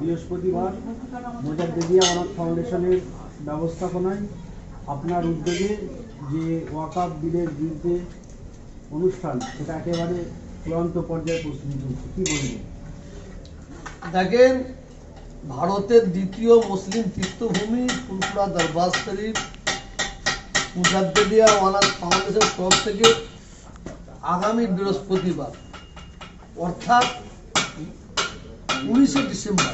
বৃহস্পতিবার মোজাদ্দেদিয়া অনাথ ফাউন্ডেশনের ব্যবস্থাপনায় আপনার উদ্যোগে যে ওয়াকাপ বিলের বিরুদ্ধে অনুষ্ঠান, সেটা একেবারে চূড়ান্ত পর্যায়ে প্রস্তুতি চলছে কী বলবেন? দেখেন, ভারতের দ্বিতীয় মুসলিম তীর্থভূমি ফুলপুরা দরবার শরীফ, মুজাদ্দেদিয়া ওয়ানাথ ফাউন্ডেশন তরফ থেকে আগামী বৃহস্পতিবার, অর্থাৎ উনিশে ডিসেম্বর।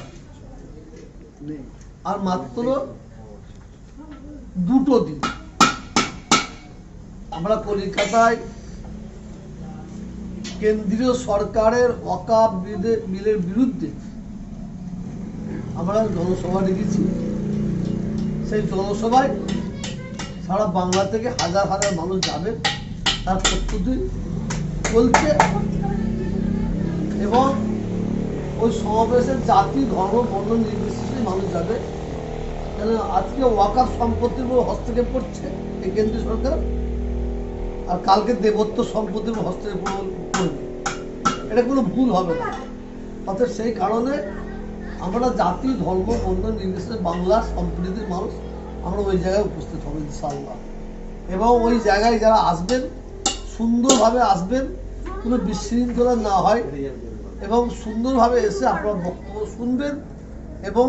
আর মাত্র দুটো দিন। আমরা কলকাতায় কেন্দ্রীয় সরকারের বিলে- বিলের বিরুদ্ধে আমরা জনসভা ডেকেছি। সেই জনসভায় সারা বাংলা থেকে হাজার হাজার মানুষ যাবে, তার প্রস্তুতি চলছে। এবং ওই সমাবেশে জাতি, ধর্ম, বর্ণ নির্বিশেষে মানুষ যাবে। কেন আজকে ওয়াকাফ সম্পত্তির উপর হস্তক্ষেপ করছে এই কেন্দ্রীয় সরকার, আর কালকে দেবত্ব সম্পত্তির উপর হস্তক্ষেপ করবে। এটা কোনো ভুল হবে না। অর্থাৎ সেই কারণে আমরা জাতি, ধর্ম, বর্ণ নির্বিশেষে বাংলা সম্প্রীতির মানুষ আমরা ওই জায়গায় উপস্থিত হব, ইনশাআল্লাহ। এবং ওই জায়গায় যারা আসবেন, সুন্দরভাবে আসবেন, কোনো বিশৃঙ্খলা না হয়। এবং সুন্দরভাবে এসে আপনার বক্তব্য শুনবেন এবং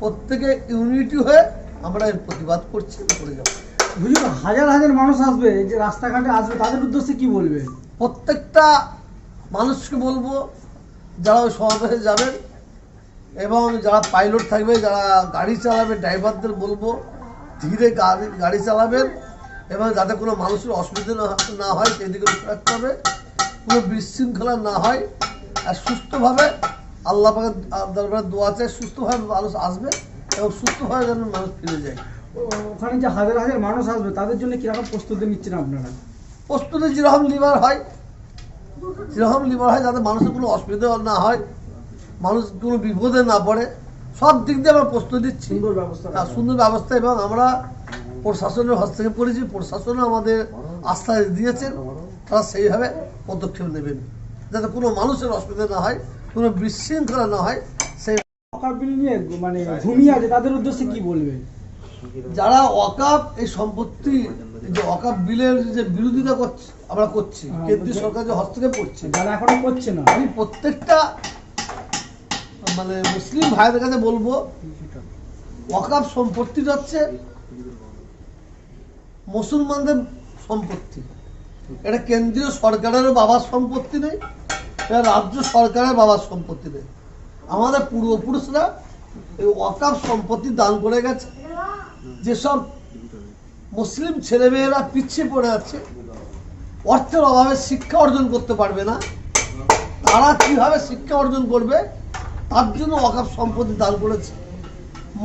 প্রত্যেকে ইউনিটি হয়ে আমরা এর প্রতিবাদ করছি করে যাব। হুজুর হাজার হাজার মানুষ আসবে যে রাস্তাঘাটে আসবে তাদের উদ্দেশ্যে কি বলবেন প্রত্যেকটা মানুষকে বলব যারা ওই সমাবেশে যাবেন এবং যারা পাইলট থাকবে যারা গাড়ি চালাবে ড্রাইভারদের বলব ধীরে গাড়ি গাড়ি চালাবেন এবং যাতে কোনো মানুষের অসুবিধা না হয় সেদিকে রাখতে হবে। কোনো বিশৃঙ্খলা না হয়। সুস্থভাবে আল্লাহ দরবারে দোয়া চাই সুস্থভাবে মানুষ আসবে এবং সুস্থভাবে যেন মানুষ ফিরে যায়। ওখানে যে হাজার হাজার মানুষ আসবে তাদের জন্য কীরকম প্রস্তুতি নিচ্ছেন আপনারা? প্রস্তুতি যেরকম লিভার হয় যেরকম লিভার হয় যাতে মানুষের কোনো অসুবিধা না হয় মানুষ কোনো বিপদে না পড়ে সব দিক দিয়ে আমরা প্রস্তুতি দিচ্ছি সুন্দর ব্যবস্থা আর সুন্দর ব্যবস্থা এবং আমরা প্রশাসনের হস্তক্ষেপ করেছি প্রশাসনও আমাদের আস্থা দিয়েছেন তারা সেইভাবে পদক্ষেপ নেবেন। যাতে কোনো মানুষের অসুবিধা না হয় কোনো বিশৃঙ্খলা না হয় সেই ওয়াকাপ বিল নিয়ে মানে ঘুমিয়ে আছে তাদের উদ্দেশ্যে কি বলবেন? যারা ওয়াকাপ এই সম্পত্তি যে ওয়াকাপ বিলের যে বিরোধিতা করছে আমরা করছি হ্যাঁ, কেন্দ্রীয় সরকার যে হস্তক্ষেপ করছে যারা এখনও করছে না। আমি প্রত্যেকটা মানে মুসলিম ভাইদের কাছে বলব ওয়াকাফ সম্পত্তি হচ্ছে মুসলমানদের সম্পত্তি। এটা কেন্দ্রীয় সরকারেরও বাবার সম্পত্তি নেই রাজ্য সরকারের বাবার সম্পত্তি নেই। আমাদের পূর্বপুরুষরা এই ওয়াকাফ সম্পত্তি দান করে গেছে। যেসব মুসলিম ছেলেমেয়েরা পিছিয়ে পড়ে আছে, অর্থের অভাবে শিক্ষা অর্জন করতে পারবে না, তারা কীভাবে শিক্ষা অর্জন করবে, তার জন্য অকাপ সম্পত্তি দান করেছে।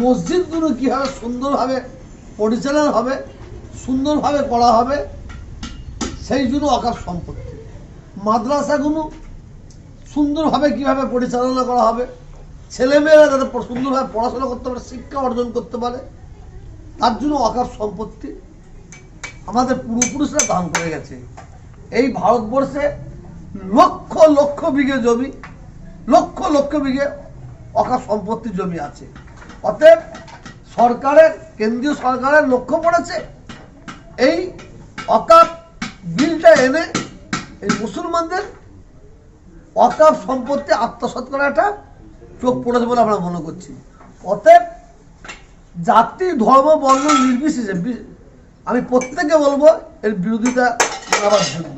মসজিদগুলো কীভাবে সুন্দরভাবে পরিচালনা হবে, সুন্দরভাবে করা হবে, সেই জন্য অকাপ সম্পত্তি। মাদ্রাসাগুলো সুন্দরভাবে কীভাবে পরিচালনা করা হবে? ছেলেমেয়েরা যাতে সুন্দরভাবে পড়াশোনা করতে পারে, শিক্ষা অর্জন করতে পারে, তার জন্য অকাপ সম্পত্তি আমাদের পূর্বপুরুষরা দান করে গেছে। এই ভারতবর্ষে লক্ষ লক্ষ বিঘে জমি, লক্ষ লক্ষ বিঘে অকা সম্পত্তি জমি আছে। অতএব সরকারের কেন্দ্রীয় সরকারের লক্ষ্য পড়েছে এই অকাপ বিলটা এনে এই মুসলমানদের অকাপ সম্পত্তি আত্মসাৎ করা একটা চোখ পড়েছে বলে আমরা মনে করছি। অতএব জাতি ধর্ম বর্ণ নির্বিশেষে আমি প্রত্যেকে বলব এর বিরোধিতা জানাবার জন্য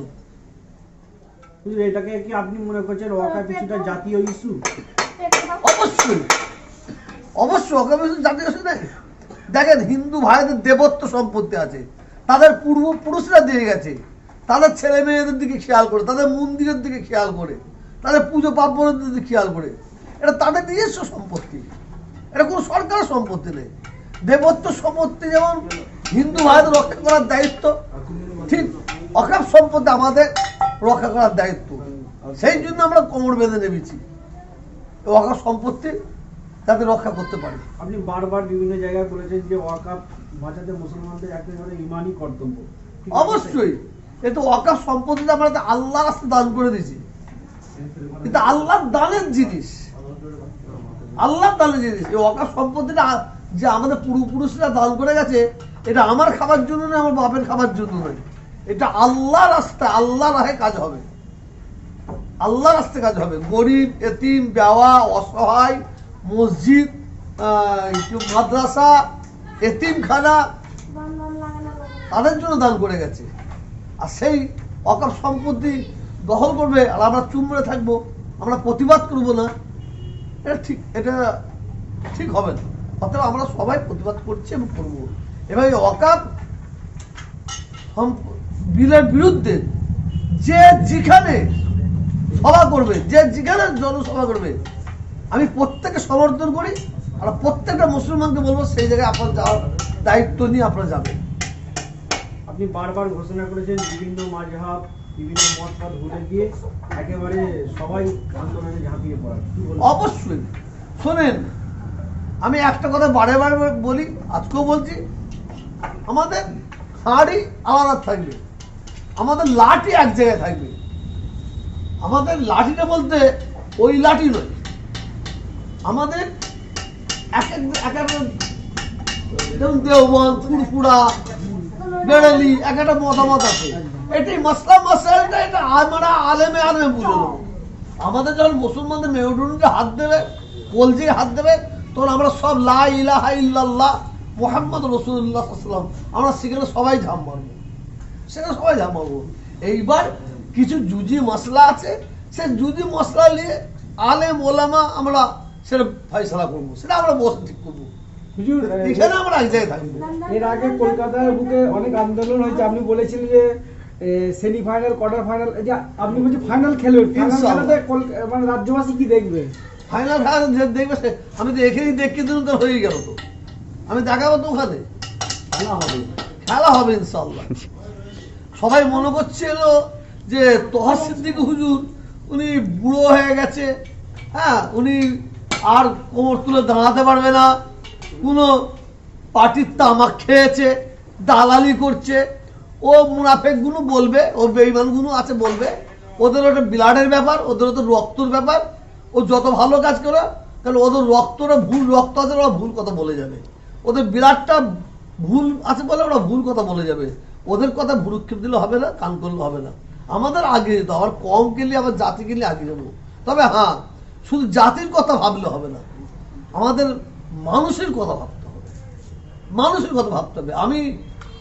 এটাকে কি আপনি মনে করছেন ওয়াকাপ কিছুটা জাতীয় ইস্যু? অবশ্যই। অবশ্যই ওকে বলছেন জাতীয় ইস্যু নেই। দেখেন হিন্দু ভাইদের দেবত্ব সম্পত্তি আছে। তাদের পূর্বপুরুষরা দিয়ে গেছে। তাদের ছেলে মেয়েদের দিকে খেয়াল করে তাদের মন্দিরের দিকে খেয়াল করে। তাদের পুজো পার্বণের খেয়াল করে এটা তাদের নিজস্ব সম্পত্তি। এটা কোনো সরকারের সম্পত্তি নেই। দেবত্ব সম্পত্তি যেমন হিন্দু ভাইদের রক্ষা করার দায়িত্ব ঠিক অকাপ সম্পত্তি আমাদের রক্ষা করার দায়িত্ব। সেই জন্য আমরা কোমর বেঁধে নেমেছি। ওয়াকাফ সম্পত্তি যাতে রক্ষা করতে পারে। আপনি বারবার বিভিন্ন জায়গায় বলেছেন যে ওয়াকাপ বাঁচাতে মুসলমানদের একেবারে ইমানই কর্তব্য। অবশ্যই। এ তো ওয়াকাফ সম্পত্তিটা আমরা তো আল্লাহর রাস্তায় দান করে দিয়েছি। কিন্তু আল্লাহর দানের জিনিস। আল্লাহ তাহলে জিনিস। এই অকাশ সম্পত্তিটা যে আমাদের পূর্বপুরুষরা দান করে গেছে, এটা আমার খাবার জন্য নয়, আমার বাপের খাবার জন্য নয়। এটা আল্লাহ রাস্তা, আল্লাহ রাহে কাজ হবে। আল্লাহ রাস্তায় কাজ হবে। গরিব, এতিম, বেওয়া, অসহায়, মসজিদ মাদ্রাসা, এতিমখানা, তাদের জন্য দান করে গেছে। আর সেই অকাপ সম্পত্তি দখল করবে আর আমরা চুমড়ে থাকব, আমরা প্রতিবাদ করব না, এটা ঠিক এটা ঠিক হবে না। অতএব আমরা সবাই প্রতিবাদ করছি এবং করব। এই অকাপ বিলের বিরুদ্ধে যে যেখানে সভা করবে, যে যেখানে জনসভা করবে, আমি প্রত্যেকে সমর্থন করি আর প্রত্যেকটা মুসলমানকে বলব সেই জায়গায় আপনার যাওয়ার দায়িত্ব নিয়ে আপনারা যাবেন। আপনি বারবার ঘোষণা করেছেন বিভিন্ন মাঝহাব অবশ্যই। শোনেন, আমি একটা কথা বারে বারে বলি, আজকেও বলছি, আমাদের হাঁড়ি আলাদা থাকবে, আমাদের লাঠি এক জায়গায় থাকবে। আমাদের লাঠিটা বলতে ওই লাঠি নয়, আমাদের এক এক এক যেমন দেওবন ফুরফুরা বেড়ালি এক একটা মতামত আছে। এটাই মাসলা মাসাইলটা এটা আমরা আলেমে আলেমে বুঝে নেব। আমাদের যখন মুসলমানদের মেরুদণ্ডে হাত দেবে কলজে হাত দেবে তখন আমরা সব লা ইলাহা ইল্লাল্লাহ মোহাম্মদ রসুল্লাহ সাল্লাম আমরা সেখানে সবাই ঝাম মারবো। সেখানে সবাই ঝাম মারবো। এইবার কিছু জুজি মশলা আছে সে জুজি মশলা নিয়ে আলেম ওলামা আমরা সেটা ফয়সলা করব। সেটা আমরা বসে ঠিক করব। হুজুর এখানে আমরা এক জায়গায় থাকব। এর আগে কলকাতার বুকে অনেক আন্দোলন হয়েছে। আপনি বলেছিলেন যে সেমিফাইনাল কোয়ার্টার ফাইনাল যে আপনি বলছেন ফাইনাল খেলবেন ফাইনাল ইনশাআল্লাহ। খেলাতে কল- মানে রাজ্যবাসী কি দেখবে? ফাইনাল দেখবে আমি তো এখানেই হয়ে গেল তো। আমি দেখাবো তো ওখানে। খেলা হবে। খেলা হবে ইনশাল্লাহ। সবাই মনে করছিল যে তোহা সিদ্দিক হুজুর উনি বুড়ো হয়ে গেছে। হ্যাঁ উনি আর কোমর তুলে দাঁড়াতে পারবে না। কোনো পার্টির তামাক খেয়েছে, দালালি করছে, ও মুনাফেকগুলো বলবে, ও বেইমানগুলো আছে বলবে, ওদের ওটা ব্লাডের ব্যাপার, ওদের তো রক্তর ব্যাপার, ও যত ভালো কাজ করে, তাহলে ওদের রক্তটা ভুল রক্ত আছে, ওরা ভুল কথা বলে যাবে। ওদের বিরাটটা ভুল আছে বলে ওরা ভুল কথা বলে যাবে। ওদের কথা ভুরুক্ষেপ দিলে হবে না, কান করলে হবে না। আমাদের আগে যেতে, আবার কম গেলে, আবার জাতি গেলে আগে যাব। তবে হ্যাঁ শুধু জাতির কথা ভাবলে হবে না। আমাদের মানুষের কথা ভাবতে হবে। মানুষের কথা ভাবতে হবে। আমি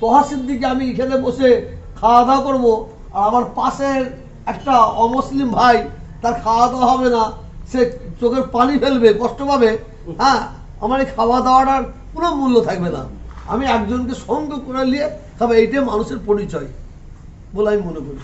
তহাসির দিকে আমি এখানে বসে খাওয়া দাওয়া করব, আর আমার পাশের একটা অমুসলিম ভাই, তার খাওয়া দাওয়া হবে না, সে চোখের পানি ফেলবে, কষ্ট পাবে। হ্যাঁ আমার এই খাওয়া দাওয়াটার কোনো মূল্য থাকবে না। আমি একজনকে সঙ্গ করে নিয়ে তবে এইটাই মানুষের পরিচয় বলে আমি মনে করি।